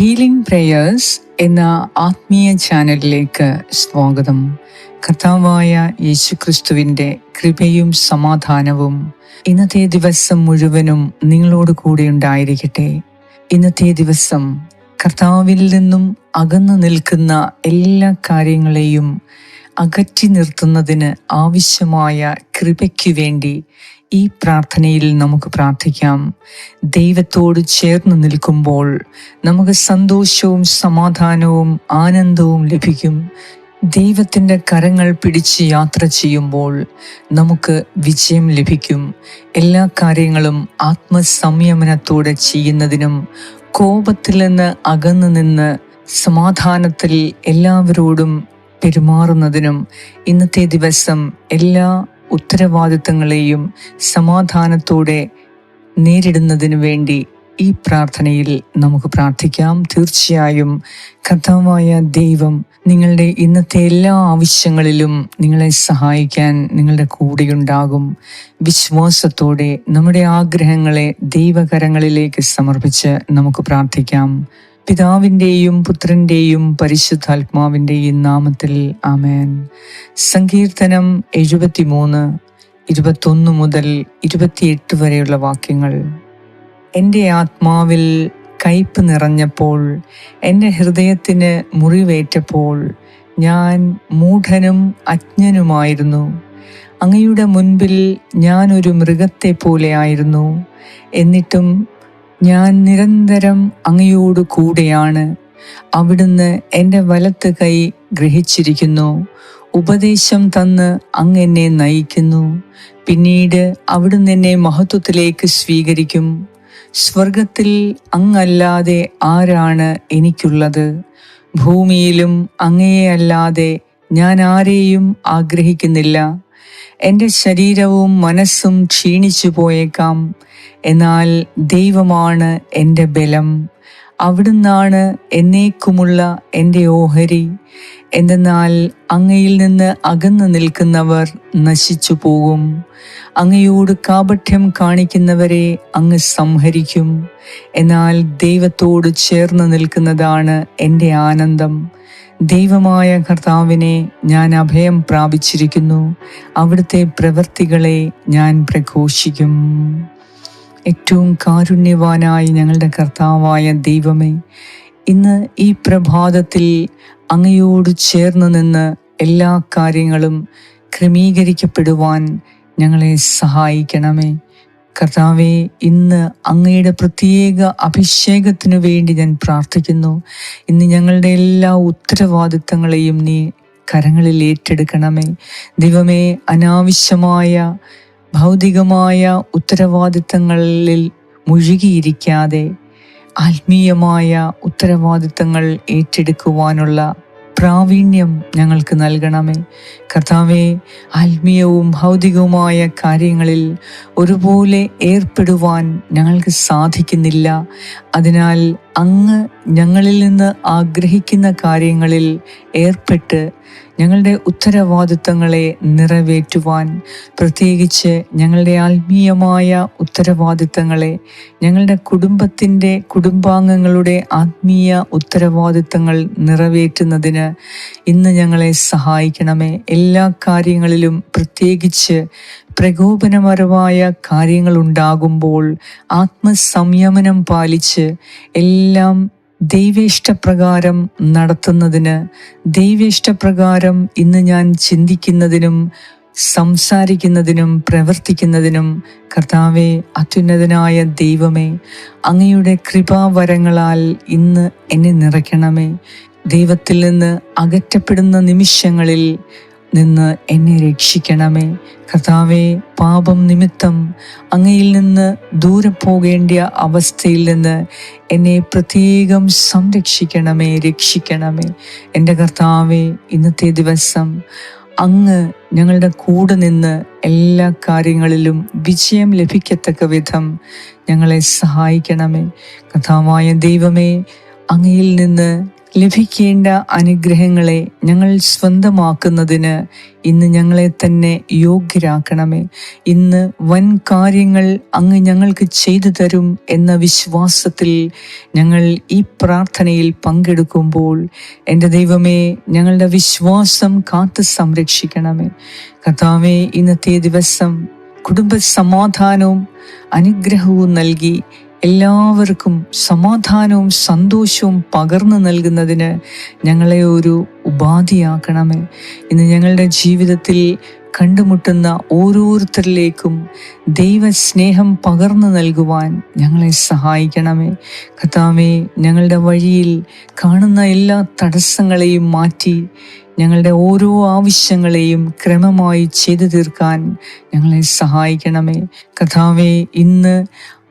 Healing prayers എന്ന ആത്മീയ ചാനലിലേക്ക് സ്വാഗതം. കർത്താവായ യേശുക്രിസ്തുവിന്റെ കൃപയും സമാധാനവും ഇന്നത്തെ ദിവസം മുഴുവനും നിങ്ങളോട് കൂടെ ഉണ്ടായിരിക്കട്ടെ. ഇന്നത്തെ ദിവസം കർത്താവിൽ നിന്നും അകന്നു നിൽക്കുന്ന എല്ലാ കാര്യങ്ങളെയും അകറ്റി നിർത്തുന്നതിന് ആവശ്യമായ കൃപയ്ക്കു വേണ്ടി ഈ പ്രാർത്ഥനയിൽ നമുക്ക് പ്രാർത്ഥിക്കാം. ദൈവത്തോട് ചേർന്ന് നിൽക്കുമ്പോൾ നമുക്ക് സന്തോഷവും സമാധാനവും ആനന്ദവും ലഭിക്കും. ദൈവത്തിന്റെ കരങ്ങൾ പിടിച്ച് യാത്ര ചെയ്യുമ്പോൾ നമുക്ക് വിജയം ലഭിക്കും. എല്ലാ കാര്യങ്ങളും ആത്മസംയമനത്തോടെ ചെയ്യുന്നതിനും കോപത്തിൽ നിന്ന് അകന്നു നിന്ന് സമാധാനത്തിൽ എല്ലാവരോടും പെരുമാറുന്നതിനും ഇന്നത്തെ ദിവസം എല്ലാ ഉത്തരവാദിത്തങ്ങളെയും സമാധാനത്തോടെ നേരിടുന്നതിനു വേണ്ടി ഈ പ്രാർത്ഥനയിൽ നമുക്ക് പ്രാർത്ഥിക്കാം. തീർച്ചയായും കഥാവായ ദൈവം നിങ്ങളുടെ ഇന്നത്തെ എല്ലാ ആവശ്യങ്ങളിലും നിങ്ങളെ സഹായിക്കാൻ നിങ്ങളുടെ കൂടെയുണ്ടാകും. വിശ്വാസത്തോടെ നമ്മുടെ ആഗ്രഹങ്ങളെ ദൈവകരങ്ങളിലേക്ക് സമർപ്പിച്ച് നമുക്ക് പ്രാർത്ഥിക്കാം. പിതാവിന്റെയും പുത്രന്റെയും പരിശുദ്ധാത്മാവിന്റെയും നാമത്തിൽ ആമേൻ. സങ്കീർത്തനം എഴുപത്തിമൂന്ന് ഇരുപത്തൊന്ന് മുതൽ ഇരുപത്തിയെട്ട് വരെയുള്ള വാക്യങ്ങൾ. എന്റെ ആത്മാവിൽ കയ്പ് നിറഞ്ഞപ്പോൾ എന്റെ ഹൃദയത്തിന് മുറിവേറ്റപ്പോൾ ഞാൻ മൂഢനും അജ്ഞനുമായിരുന്നു. അങ്ങയുടെ മുൻപിൽ ഞാനൊരു മൃഗത്തെ പോലെ ആയിരുന്നു. എന്നിട്ടും ഞാൻ നിരന്തരം അങ്ങയോട് കൂടെയാണ്. അവിടുന്ന് എന്റെ വലത്ത് കൈ ഗ്രഹിച്ചിരിക്കുന്നു. ഉപദേശം തന്ന് അങ്ങ് എന്നെ നയിക്കുന്നു. പിന്നീട് അവിടുന്ന് എന്നെ മഹത്വത്തിലേക്ക് സ്വീകരിക്കും. സ്വർഗത്തിൽ അങ്ങല്ലാതെ ആരാണ് എനിക്കുള്ളത്? ഭൂമിയിലും അങ്ങയെ അല്ലാതെ ഞാൻ ആരെയും ആഗ്രഹിക്കുന്നില്ല. എന്റെ ശരീരവും മനസ്സും ക്ഷീണിച്ചു പോയേക്കാം. എന്നാൽ ദൈവമാണ് എന്റെ ബലം. അവിടുന്നാണ് എന്നേക്കുമുള്ള എന്റെ ഓഹരി. എന്തെന്നാൽ അങ്ങയിൽ നിന്ന് അകന്നു നിൽക്കുന്നവർ നശിച്ചു പോകും. അങ്ങയോട് കാപഠ്യം കാണിക്കുന്നവരെ അങ്ങ് സംഹരിക്കും. എന്നാൽ ദൈവത്തോട് ചേർന്ന് നിൽക്കുന്നതാണ് എന്റെ ആനന്ദം. ദൈവമായ കർത്താവിനെ ഞാൻ അഭയം പ്രാപിച്ചിരിക്കുന്നു. അവിടുത്തെ പ്രവൃത്തികളെ ഞാൻ പ്രഘോഷിക്കും. ഏറ്റവും കാരുണ്യവാനായി ഞങ്ങളുടെ കർത്താവായ ദൈവമേ ഇന്ന് ഈ പ്രഭാതത്തിൽ അങ്ങയോട് ചേർന്ന് നിന്ന് എല്ലാ കാര്യങ്ങളും ക്രമീകരിക്കപ്പെടുവാൻ ഞങ്ങളെ സഹായിക്കണമേ. കർത്താവെ ഇന്ന് അങ്ങയുടെ പ്രത്യേക അഭിഷേകത്തിനു വേണ്ടി ഞാൻ പ്രാർത്ഥിക്കുന്നു. ഇന്ന് ഞങ്ങളുടെ എല്ലാ ഉത്തരവാദിത്തങ്ങളെയും നീ കരങ്ങളിൽ ഏറ്റെടുക്കണമേ. ദൈവമേ അനാവശ്യമായ ഭൗതികമായ ഉത്തരവാദിത്തങ്ങളിൽ മുഴുകിയിരിക്കാതെ ആത്മീയമായ ഉത്തരവാദിത്തങ്ങൾ ഏറ്റെടുക്കുവാനുള്ള പ്രാവീണ്യം ഞങ്ങൾക്ക് നൽകണമേ. കർത്താവെ ആത്മീയവും ഭൗതികവുമായ കാര്യങ്ങളിൽ ഒരുപോലെ ഏർപ്പെടുവാൻ ഞങ്ങൾക്ക് സാധിക്കുന്നില്ല. അതിനാൽ അങ്ങ് ഞങ്ങളിൽ നിന്ന് ആഗ്രഹിക്കുന്ന കാര്യങ്ങളിൽ ഏർപ്പെട്ട് ഞങ്ങളുടെ ഉത്തരവാദിത്തങ്ങളെ നിറവേറ്റുവാൻ പ്രത്യേകിച്ച് ഞങ്ങളുടെ ആത്മീയമായ ഉത്തരവാദിത്തങ്ങളെ ഞങ്ങളുടെ കുടുംബത്തിന്റെ കുടുംബാംഗങ്ങളുടെ ആത്മീയ ഉത്തരവാദിത്തങ്ങൾ നിറവേറ്റുന്നതിന് ഇന്ന് ഞങ്ങളെ സഹായിക്കണമേ. എല്ലാ കാര്യങ്ങളിലും പ്രത്യേകിച്ച് പ്രകോപനപരമായ കാര്യങ്ങൾ ഉണ്ടാകുമ്പോൾ ആത്മസംയമനം പാലിച്ച് എല്ലാം ദൈവേഷ്ടപ്രകാരം നടത്തുന്നതിന് ദൈവേഷ്ടപ്രകാരം ഇന്ന് ഞാൻ ചിന്തിക്കുന്നതിനും സംസാരിക്കുന്നതിനും പ്രവർത്തിക്കുന്നതിനും കർത്താവെ അത്യുന്നതനായ ദൈവമേ അങ്ങയുടെ കൃപാവരങ്ങളാൽ ഇന്ന് എന്നെ നിറയ്ക്കണമേ. ദൈവത്തിൽ നിന്ന് അകറ്റപ്പെടുന്ന നിമിഷങ്ങളിൽ നിന്ന് എന്നെ രക്ഷിക്കണമേ. കർത്താവെ പാപം നിമിത്തം അങ്ങയിൽ നിന്ന് ദൂരെ പോകേണ്ട അവസ്ഥയിൽ നിന്ന് എന്നെ പ്രത്യേകം സംരക്ഷിക്കണമേ രക്ഷിക്കണമേ. എന്റെ കർത്താവെ ഇന്നത്തെ ദിവസം അങ്ങ് ഞങ്ങളുടെ കൂടെ നിന്ന് എല്ലാ കാര്യങ്ങളിലും വിജയം ലഭിക്കത്തക്ക വിധം ഞങ്ങളെ സഹായിക്കണമേ. കഥാവായ ദൈവമേ അങ്ങയിൽ നിന്ന് ലഭിക്കേണ്ട അനുഗ്രഹങ്ങളെ ഞങ്ങൾ സ്വന്തമാക്കുന്നതിന് ഇന്ന് ഞങ്ങളെ തന്നെ യോഗ്യരാക്കണമേ. ഇന്ന് വൻ കാര്യങ്ങൾ അങ്ങ് ഞങ്ങൾക്ക് ചെയ്തു തരും എന്ന വിശ്വാസത്തിൽ ഞങ്ങൾ ഈ പ്രാർത്ഥനയിൽ പങ്കെടുക്കുമ്പോൾ എന്റെ ദൈവമേ ഞങ്ങളുടെ വിശ്വാസം കാത്തു സംരക്ഷിക്കണമേ. കഥാവേ ഇന്നത്തെ ദിവസം കുടുംബ സമാധാനവും അനുഗ്രഹവും നൽകി എല്ലാവർക്കും സമാധാനവും സന്തോഷവും പകർന്നു നൽകുന്നതിന് ഞങ്ങളെ ഒരു ഉപാധിയാക്കണമേ. ഇന്ന് ഞങ്ങളുടെ ജീവിതത്തിൽ കണ്ടുമുട്ടുന്ന ഓരോരുത്തരിലേക്കും ദൈവസ്നേഹം പകർന്നു നൽകുവാൻ ഞങ്ങളെ സഹായിക്കണമേ. കഥാമേ ഞങ്ങളുടെ വഴിയിൽ കാണുന്ന എല്ലാ തടസ്സങ്ങളെയും മാറ്റി ഞങ്ങളുടെ ഓരോ ആവശ്യങ്ങളെയും ക്രമമായി ചെയ്തു തീർക്കാൻ ഞങ്ങളെ സഹായിക്കണമേ. കഥാവേ ഇന്ന്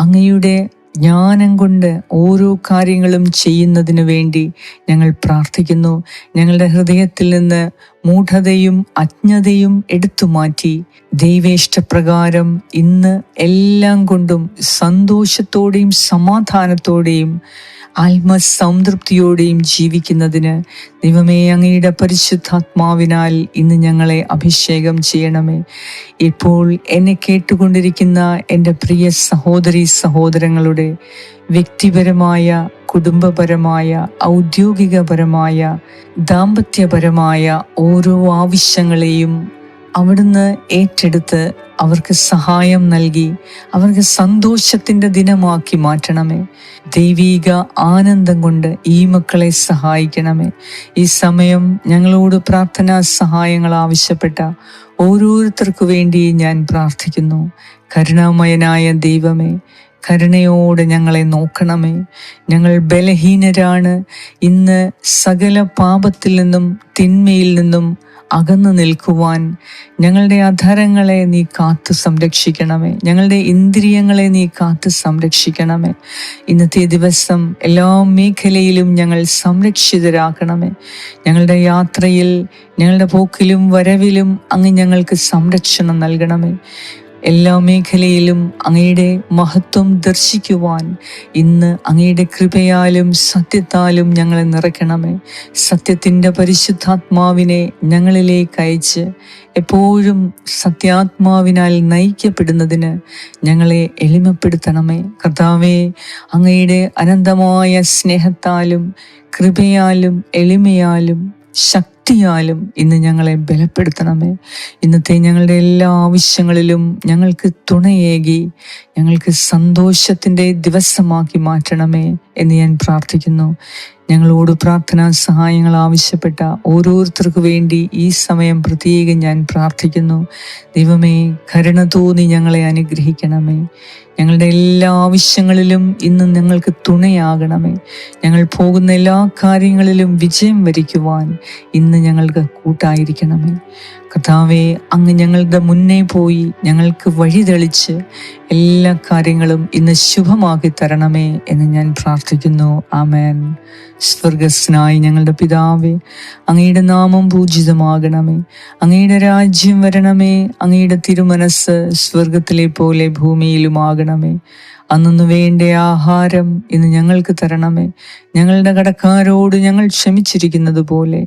അങ്ങയുടെ ജ്ഞാനം കൊണ്ട് ഓരോ കാര്യങ്ങളും ചെയ്യുന്നതിന് വേണ്ടി ഞങ്ങൾ പ്രാർത്ഥിക്കുന്നു. ഞങ്ങളുടെ ഹൃദയത്തിൽ നിന്ന് മൂഢതയും അജ്ഞതയും എടുത്തു മാറ്റി ദൈവേഷ്ടപ്രകാരം ഇന്ന് എല്ലാം കൊണ്ടും സന്തോഷത്തോടെയും സമാധാനത്തോടെയും ആത്മസംതൃപ്തിയോടെയും ജീവിക്കുന്നതിന് ദൈവമേ അങ്ങയുടെ പരിശുദ്ധാത്മാവിനാൽ ഇന്ന് ഞങ്ങളെ അഭിഷേകം ചെയ്യണമേ. ഇപ്പോൾ എന്നെ കേട്ടുകൊണ്ടിരിക്കുന്ന എന്റെ പ്രിയ സഹോദരി സഹോദരങ്ങളുടെ വ്യക്തിപരമായ കുടുംബപരമായ ഔദ്യോഗികപരമായ ദാമ്പത്യപരമായ ഓരോ ആവശ്യങ്ങളെയും അവിടുന്ന് ഏറ്റെടുത്ത് അവർക്ക് സഹായം നൽകി അവർക്ക് സന്തോഷത്തിന്റെ ദിനമാക്കി മാറ്റണമേ. ദൈവീക ആനന്ദം കൊണ്ട് ഈ മക്കളെ സഹായിക്കണമേ. ഈ സമയം ഞങ്ങളോട് പ്രാർത്ഥനാ സഹായങ്ങൾ ആവശ്യപ്പെട്ട ഓരോരുത്തർക്കു വേണ്ടി ഞാൻ പ്രാർത്ഥിക്കുന്നു. കരുണാമയനായ ദൈവമേ കരുണയോടെ ഞങ്ങളെ നോക്കണമേ. ഞങ്ങൾ ബലഹീനരാണ്. ഇന്ന് സകല പാപത്തിൽ നിന്നും തിന്മയിൽ നിന്നും അകന്നു നിൽക്കുവാൻ ഞങ്ങളുടെ അധരങ്ങളെ നീ കാത്തു സംരക്ഷിക്കണമേ. ഞങ്ങളുടെ ഇന്ദ്രിയങ്ങളെ നീ കാത്തു സംരക്ഷിക്കണമേ. ഇന്നത്തെ ദിവസം എല്ലാ മേഖലയിലും ഞങ്ങൾ സംരക്ഷിതരാക്കണമേ. ഞങ്ങളുടെ യാത്രയിൽ ഞങ്ങളുടെ പോക്കിലും വരവിലും അങ്ങ് ഞങ്ങൾക്ക് സംരക്ഷണം നൽകണമേ. എല്ലാ മേഖലയിലും അങ്ങയുടെ മഹത്വം ദർശിക്കുവാൻ ഇന്ന് അങ്ങയുടെ കൃപയാലും സത്യത്താലും ഞങ്ങളെ നിറയ്ക്കണമേ. സത്യത്തിന്റെ പരിശുദ്ധാത്മാവിനെ ഞങ്ങളിലേക്ക് അയച്ച് എപ്പോഴും സത്യാത്മാവിനാൽ നയിക്കപ്പെടുന്നതിന് ഞങ്ങളെ എളിമപ്പെടുത്തണമേ. കർത്താവേ അങ്ങയുടെ അനന്തമായ സ്നേഹത്താലും കൃപയാലും എളിമയാലും ശക്തിയാലും ഇന്ന് ഞങ്ങളെ ബലപ്പെടുത്തണമേ. ഇന്നത്തെ ഞങ്ങളുടെ എല്ലാ ആവശ്യങ്ങളിലും ഞങ്ങൾക്ക് തുണയേകി ഞങ്ങൾക്ക് സന്തോഷത്തിന്റെ ദിവസമാക്കി മാറ്റണമേ. എന്ന് ഞാൻ പ്രാർത്ഥിക്കുന്നു. ഞങ്ങളോട് പ്രാർത്ഥനാ സഹായങ്ങൾ ആവശ്യപ്പെട്ട ഓരോരുത്തർക്കു വേണ്ടി ഈ സമയം പ്രത്യേകം ഞാൻ പ്രാർത്ഥിക്കുന്നു. ദൈവമേ കരുണ തോന്നി ഞങ്ങളെ അനുഗ്രഹിക്കണമേ. ഞങ്ങളുടെ എല്ലാ ആവശ്യങ്ങളിലും ഇന്ന് ഞങ്ങൾക്ക് തുണയാകണമേ. ഞങ്ങൾ പോകുന്ന എല്ലാ കാര്യങ്ങളിലും വിജയം വരിക്കുവാൻ ഇന്ന് ഞങ്ങൾക്ക് കൂട്ടായിരിക്കണമേ. കഥാവെ അങ്ങ് ഞങ്ങളുടെ മുന്നേ പോയി ഞങ്ങൾക്ക് വഴി തെളിച്ച് എല്ലാ കാര്യങ്ങളും ഇന്ന് ശുഭമാക്കി തരണമേ എന്ന് ഞാൻ പ്രാർത്ഥിക്കുന്നു. ആമേൻ. സ്വർഗസ്നായി ഞങ്ങളുടെ പിതാവെ അങ്ങയുടെ നാമം പൂജിതമാകണമേ. അങ്ങയുടെ രാജ്യം വരണമേ. അങ്ങയുടെ തിരുമനസ് സ്വർഗത്തിലെ പോലെ ഭൂമിയിലുമാകണമേ. അന്നു വേണ്ട ആഹാരം ഇന്ന് ഞങ്ങൾക്ക് തരണമേ. ഞങ്ങളുടെ കടക്കാരോട് ഞങ്ങൾ ക്ഷമിച്ചിരിക്കുന്നത് പോലെ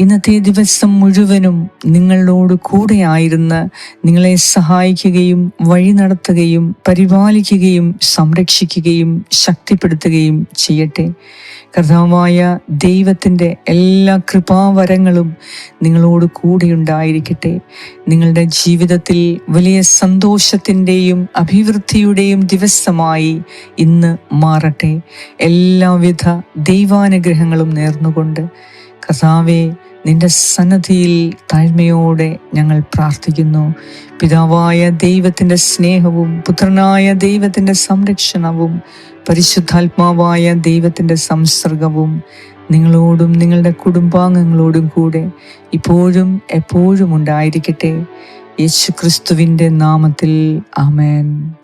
ഇന്നത്തെ ദിവസം മുഴുവനും നിങ്ങളോട് കൂടെയായിരുന്ന് നിങ്ങളെ സഹായിക്കുകയും വഴി നടത്തുകയും പരിപാലിക്കുകയും സംരക്ഷിക്കുകയും ശക്തിപ്പെടുത്തുകയും ചെയ്യട്ടെ. കർത്താവായ ദൈവത്തിന്റെ എല്ലാ കൃപാവരങ്ങളും നിങ്ങളോട് കൂടെ ഉണ്ടായിരിക്കട്ടെ നിങ്ങളുടെ ജീവിതത്തിൽ വലിയ സന്തോഷത്തിന്റെയും അഭിവൃദ്ധിയുടെയും ദിവസമായി ഇന്ന് മാറട്ടെ. എല്ലാവിധ ദൈവാനുഗ്രഹങ്ങളും നേർന്നുകൊണ്ട്. കർത്താവെ നിന്റെ സന്നദ്ധിയിൽ താഴ്മയോടെ ഞങ്ങൾ പ്രാർത്ഥിക്കുന്നു. പിതാവായ ദൈവത്തിന്റെ സ്നേഹവും പുത്രനായ ദൈവത്തിന്റെ സംരക്ഷണവും പരിശുദ്ധാത്മാവായ ദൈവത്തിന്റെ സംസർഗവും നിങ്ങളോടും നിങ്ങളുടെ കുടുംബാംഗങ്ങളോടും കൂടെ ഇപ്പോഴും എപ്പോഴും ഉണ്ടായിരിക്കട്ടെ. യേശു ക്രിസ്തുവിന്റെ നാമത്തിൽ ആമേൻ.